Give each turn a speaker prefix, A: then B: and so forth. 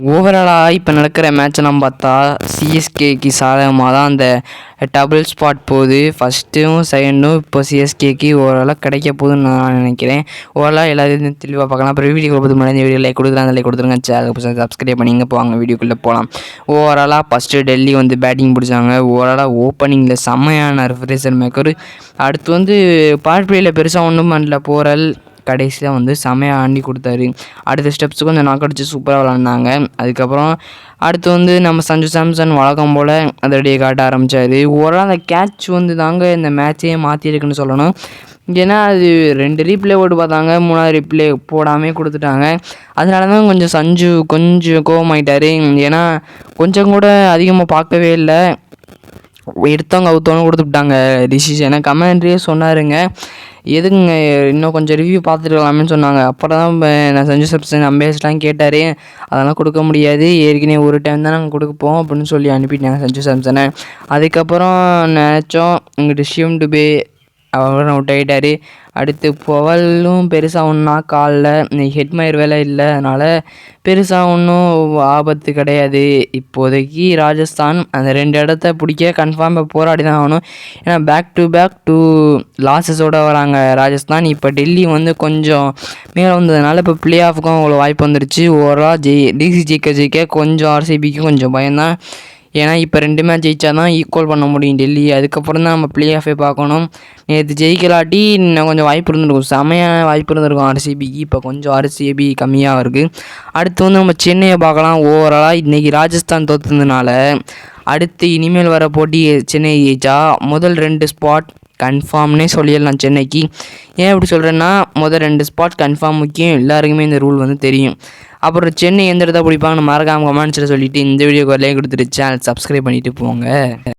A: ஓவராலாக இப்போ நடக்கிற மேட்செல்லாம் பார்த்தா சிஎஸ்கேக்கு சாதகமாக தான் அந்த டபுள் ஸ்பாட் போகுது. ஃபஸ்ட்டும் செகண்டும் இப்போ சிஎஸ்கேக்கு ஓவராலாக கிடைக்க போகுதுன்னு நான் நினைக்கிறேன். ஓவராலாக எல்லாத்தையும் தெளிவாக பார்க்கலாம். அப்புறம் வீடியோ பார்த்து முடிஞ்ச வீடியோ லைக் கொடுக்குறேன் அந்த லைக் கொடுத்துருங்க. சேனல் சப்ஸ்கிரைப் பண்ணிங்க போவாங்க வீடியோக்குள்ளே போகலாம் ஓவராலாக ஃபஸ்ட்டு டெல்லி வந்து பேட்டிங் பிடிச்சாங்க. ஓவராலாக ஓப்பனிங்கில் செம்மையான ரெஃப்ரிஜர் மேக்கர் அடுத்து வந்து பார்ட் பிளேயில் பெருசாக ஒன்றும் பண்ணல. போரல் கடைசியாக வந்து செமையாக ஆண்டி கொடுத்தாரு. அடுத்த ஸ்டெப்ஸுக்கு கொஞ்சம் நாக் அடித்து சூப்பராக விளாண்டாங்க அதுக்கப்புறம் அடுத்து வந்து நம்ம சஞ்சு சாம்சன் வழக்கம் போல் அதோடைய காட்ட ஆரம்பித்தார் ஓரளவு அந்த கேட்ச் வந்து தாங்க இந்த மேட்சையே மாற்றிருக்குன்னு சொல்லணும். ஏன்னா அது ரெண்டு ரீப்ளே போட்டு பார்த்தாங்க. மூணாவது ரீப்ளே போடாமே கொடுத்துட்டாங்க. அதனால தான் கொஞ்சம் சஞ்சு கொஞ்சம் கோவமாயிட்டார். ஏன்னா கொஞ்சம் கூட அதிகமாக பார்க்கவே இல்லை. எடுத்தவங்க அவுத்தவங்க கொடுத்துட்டாங்க டிசிஷனை கமெண்ட்ரியே சொன்னாருங்க. எதுக்குங்க இன்னும் கொஞ்சம் ரிவ்யூ பார்த்துருக்கலாமேன்னு சொன்னாங்க. அப்புறம் தான் நான் செஞ்சு சப்சன் அம்பேஸ்லாம் கேட்டார். அதெல்லாம் கொடுக்க முடியாது. ஏற்கனவே ஒரு டைம் தான் நாங்கள் கொடுப்போம் அப்படின்னு சொல்லி அனுப்பிட்டாங்க செஞ்சு சாம்சனை அதுக்கப்புறம் நினச்சோம் இங்கிட்டு ஷியம் டுபே அவரும் அவுட் ஆகிட்டார் அடுத்து புவலும் பெருசாக ஒன்றா காலில் ஹெட்மயர் வேலை இல்லை அதனால் பெருசாக ஒன்றும் ஆபத்து கிடையாது. இப்போதைக்கு ராஜஸ்தான் அந்த ரெண்டு இடத்த பிடிக்க கன்ஃபார்மாக போராடி தான் ஆகணும். ஏன்னா பேக் டு பேக் டூ லாஸஸோடு வராங்க ராஜஸ்தான். இப்போ டெல்லி வந்து கொஞ்சம் மேலே வந்ததுனால இப்போ பிளே ஆஃபுக்கும் அவ்வளோ வாய்ப்பு வந்துருச்சு. ஓவரால் ஜெய் டிசி ஜெயிக்க ஜெயிக்க கொஞ்சம் ஆர்சிபிக்கும் கொஞ்சம் பயம்தான். ஏன்னா இப்போ ரெண்டு மேட்ச் ஜெயிச்சா தான் ஈக்குவல் பண்ண முடியும் டெல்லி. அதுக்கப்புறம் தான் நம்ம பிளே ஆஃபே பார்க்கணும். நேற்று ஜெயிக்கலாட்டி இன்னும் கொஞ்சம் வாய்ப்பு இருந்திருக்கும். செமையான வாய்ப்பு இருந்திருக்கும் ஆர்சிபிக்கு இப்போ கொஞ்சம் ஆர்சிபி கம்மியாக இருக்குது அடுத்து வந்து நம்ம சென்னையை பார்க்கலாம். ஓவராலாக இன்றைக்கி ராஜஸ்தான் தோற்றுனதுனால அடுத்து இனிமேல் வர போட்டி சென்னை ஜெயிச்சா முதல் ரெண்டு ஸ்பாட் கன்ஃபார்ம்னே சொல்லிடலாம் சென்னைக்கு. ஏன் இப்படி சொல்கிறேன்னா முதல் ரெண்டு ஸ்பாட் கன்ஃபார்ம் முக்கியம். எல்லாருக்குமே இந்த ரூல் வந்து தெரியும். அப்புறம் சென்னை எந்த இடத்த பிடிப்பாங்கன்னு மறக்காமல் கமெண்ட்ஸில் சொல்லிவிட்டு இந்த வீடியோக்கு லைக் கொடுத்துட்டு சேனல் சப்ஸ்கிரைப் பண்ணிவிட்டு போங்க.